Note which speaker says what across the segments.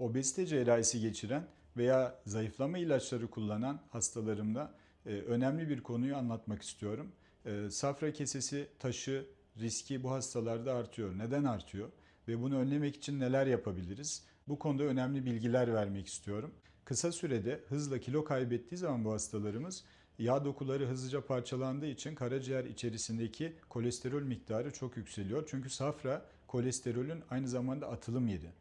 Speaker 1: obezite cerrahisi geçiren veya zayıflama ilaçları kullanan hastalarımda e, önemli bir konuyu anlatmak istiyorum. E, Safra kesesi taşı riski bu hastalarda artıyor. Neden artıyor? Ve bunu önlemek için neler yapabiliriz? Bu konuda önemli bilgiler vermek istiyorum. Kısa sürede hızla kilo kaybettiği zaman bu hastalarımız yağ dokuları hızlıca parçalandığı için karaciğer içerisindeki kolesterol miktarı çok yükseliyor. Çünkü safra kolesterolün aynı zamanda atılım yeri.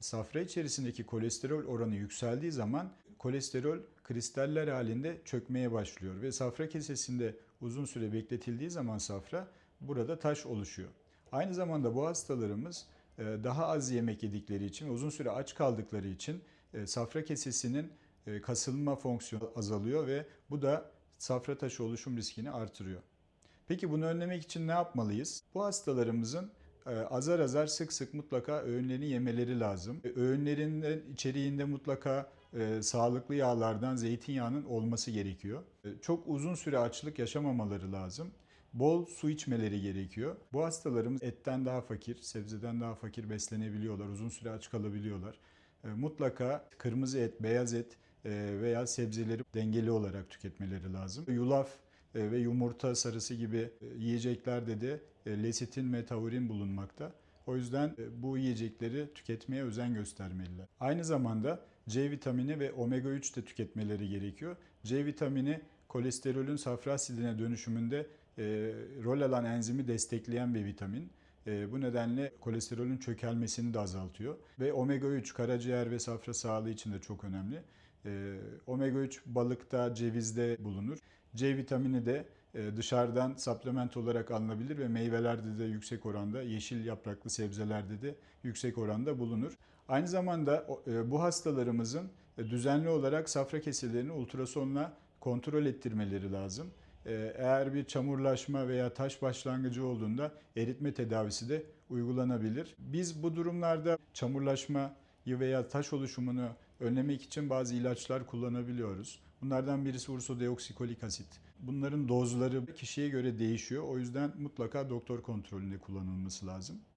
Speaker 1: Safra içerisindeki kolesterol oranı yükseldiği zaman kolesterol kristaller halinde çökmeye başlıyor ve safra kesesinde uzun süre bekletildiği zaman safra burada taş oluşuyor. Aynı zamanda bu hastalarımız e, daha az yemek yedikleri için uzun süre aç kaldıkları için e, safra kesesinin e, kasılma fonksiyonu azalıyor ve bu da safra taşı oluşum riskini artırıyor. Peki bunu önlemek için ne yapmalıyız? Bu hastalarımızın azar azar sık sık mutlaka öğünlerini yemeleri lazım. E, Öğünlerinin içeriğinde mutlaka e, sağlıklı yağlardan zeytinyağının olması gerekiyor. E, Çok uzun süre açlık yaşamamaları lazım. Bol su içmeleri gerekiyor. Bu hastalarımız etten daha fakir, sebzeden daha fakir beslenebiliyorlar. Uzun süre aç kalabiliyorlar. E, Mutlaka kırmızı et, beyaz et e, veya sebzeleri dengeli olarak tüketmeleri lazım. Yulaf ve yumurta sarısı gibi e, yiyeceklerde de e, lesitin ve taurin bulunmakta. O yüzden e, bu yiyecekleri tüketmeye özen göstermeliler. Aynı zamanda C vitamini ve omega 3 de tüketmeleri gerekiyor. C vitamini kolesterolün safra asidine dönüşümünde e, rol alan enzimi destekleyen bir vitamin. E, bu nedenle kolesterolün çökelmesini de azaltıyor. Ve omega 3 karaciğer ve safra sağlığı için de çok önemli. E, omega 3 balıkta, cevizde bulunur. C vitamini de e, dışarıdan supplement olarak alınabilir ve meyvelerde de yüksek oranda, yeşil yapraklı sebzelerde de yüksek oranda bulunur. Aynı zamanda e, bu hastalarımızın e, düzenli olarak safra keselerini ultrasonla kontrol ettirmeleri lazım. Eğer bir çamurlaşma veya taş başlangıcı olduğunda eritme tedavisi de uygulanabilir. Biz bu durumlarda çamurlaşmayı veya taş oluşumunu önlemek için bazı ilaçlar kullanabiliyoruz. Bunlardan birisi ursodeoksikolik asit. Bunların dozları kişiye göre değişiyor. O yüzden mutlaka doktor kontrolünde kullanılması lazım.